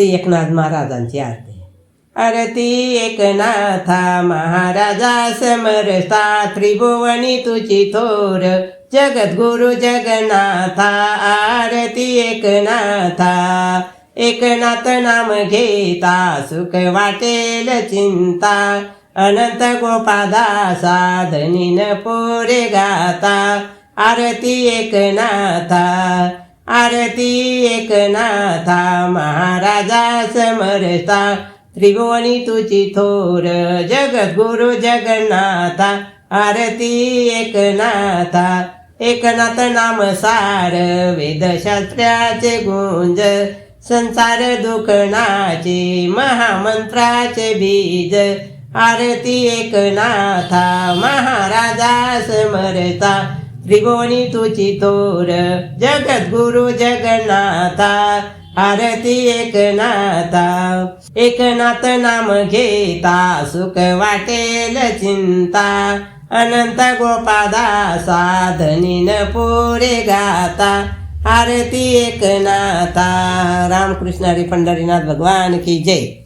आरती एकनाथ महाराजांची आरती. आरती एकनाथा महाराजा समरस्ता त्रिभुवनी तुझी थोर. जगद्गुरु जगन्नाथा आरती एकनाथा. एकनाथ नाम घेता सुख वाटेल चिंता. अनंत गोपादा धनीन पोरे गाता. आरती एकनाथा. आरती एकनाथा महाराजा समरता त्रिभुवनी तुची थोर जगद्गुरु जगन्नाथा. आरती एकनाथा एकनाथ नाम सार वेदशास्त्राचे गुंज संसार दुखणाचे महामंत्राचे बीज. आरती एकनाथा महाराजा समरता त्रिभुवनी तु चितोर जगद्गुरु जगन्नाथा आरती एकनाथा। एकनाथ नाम घेता सुख वाटेल चिंता। अनंत गोपादा साधनीन पुरे गाता। आरती एकनाथा। रामकृष्ण हरी पंढरीनाथ भगवान की जय।